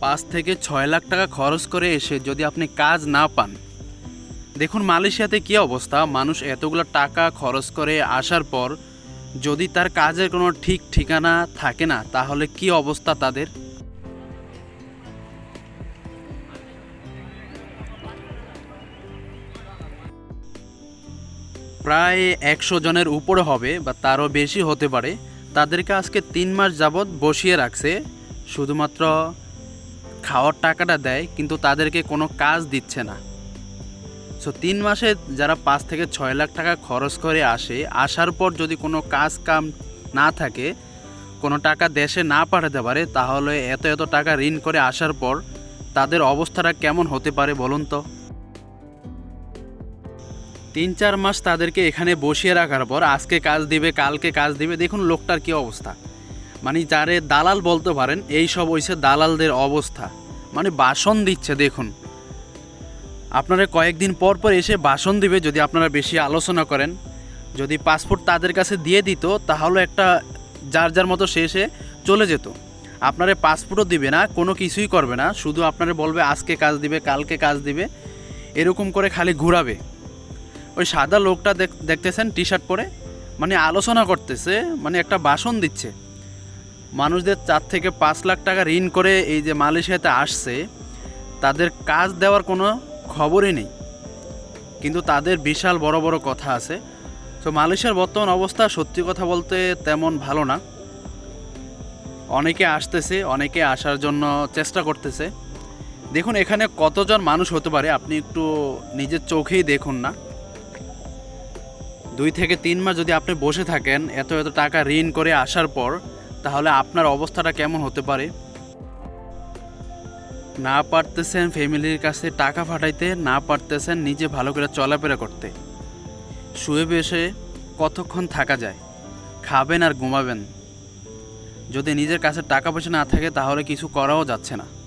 পাঁচ থেকে ছয় লাখ টাকা খরচ করে এসে যদি আপনি কাজ না পান। দেখুন মালয়েশিয়াতে কী অবস্থা। মানুষ এতগুলো টাকা খরচ করে আসার পর যদি তার কাজের কোনো ঠিক ঠিকানা থাকে না, তাহলে কি অবস্থা তাদের? প্রায় একশো জনের উপরে হবে বা তারও বেশি হতে পারে। তাদেরকে আজকে তিন মাস যাবৎ বসিয়ে রাখছে। শুধুমাত্র খাওয়ার টাকাটা দেয়, কিন্তু তাদেরকে কোনো কাজ দিচ্ছে না। সো তিন মাসে যারা পাঁচ থেকে ছয় লাখ টাকা খরচ করে আসে, আসার পর যদি কোনো কাজ কাম না থাকে, কোনো টাকা দেশে না পাঠাতে পারে, তাহলে এত এত টাকা ঋণ করে আসার পর তাদের অবস্থাটা কেমন হতে পারে বলুন তো? তিন চার মাস তাদেরকে এখানে বসিয়ে রাখার পর আজকে কাজ দিবে, কালকে কাজ দিবে, দেখুন লোকটার কি অবস্থা। মানে যারে দালাল বলতে পারেন, এই সব হইছে দালালদের অবস্থা। মানে বাসন দিচ্ছে, দেখুন। আপনারা কয়েকদিন পর পর এসে বাসন দিবে যদি আপনারা বেশি আলোচনা করেন। যদি পাসপোর্ট তাদের কাছে দিয়ে দিত, তাহলে একটা যার যার মতো শেষে চলে যেত। আপনারে পাসপোর্টও দিবে না, কোনো কিছুই করবে না, শুধু আপনারা বলবে, আজকে কাজ দিবে, কালকে কাজ দিবে। এরকম করে খালি ঘুরাবে। ওই সাদা লোকটা দেখ- দেখতেছেন টি শার্ট পরে? মানে আলোচনা করতেছে মানে একটা বাসন দিচ্ছে। মানুষদের চার থেকে পাঁচ লাখ টাকা ঋণ করে এই যে মালয়েশিয়াতে আসছে, তাদের কাজ দেওয়ার কোনো খবরই নেই। কিন্তু তাদের বিশাল বড় বড় কথা আছে। তো মালয়েশিয়ার বর্তমান অবস্থা সত্যি কথা বলতে তেমন ভালো না। অনেকে আসতেছে, অনেকে আসার জন্য চেষ্টা করতেছে। দেখুন, এখানে কতজন মানুষ হতে পারে, আপনি একটু নিজের চোখেই দেখুন না। দুই থেকে তিন মাস যদি আপনি বসে থাকেন, এত এত টাকা ঋণ করে আসার পর তাহলে আপনার অবস্থাটা কেমন হতে পারে? না পারতেছেন ফ্যামিলির কাছে টাকা ফাটাইতে না পারতেছেন নিজে ভালো করে চলাফেরা করতে। শুয়ে বসে কতক্ষণ থাকা যায়? খাবেন আর ঘুমাবেন। যদি নিজের কাছে টাকা পয়সা না থাকে তাহলে কিছু করাও যাচ্ছে না।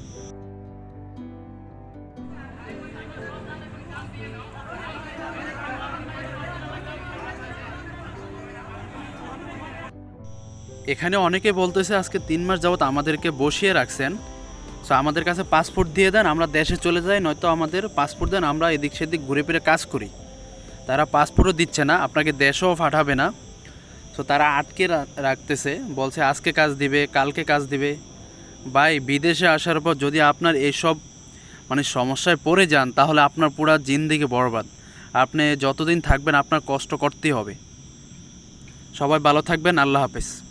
এখানে অনেকে বলতেছে আজকে তিন মাস যাবত আমাদেরকে বসিয়ে রাখছেন। সো আমাদের কাছে পাসপোর্ট দিয়ে দেন, আমরা দেশে চলে যাই, নয়তো আমাদের পাসপোর্ট দেন, আমরা এদিক সেদিক ঘুরে ফিরে কাজ করি। তারা পাসপোর্টও দিচ্ছে না, আপনাকে দেশেও পাঠাবে না। সো তারা আটকে রাখতেছে, বলছে আজকে কাজ দিবে, কালকে কাজ দিবে। ভাই, বিদেশে আসার পর যদি আপনার এইসব মানে সমস্যায় পড়ে যান, তাহলে আপনার পুরা জিন্দিগি বরবাদ। আপনি যতদিন থাকবেন, আপনার কষ্ট করতেই হবে। সবাই ভালো থাকবেন, আল্লাহ হাফেজ।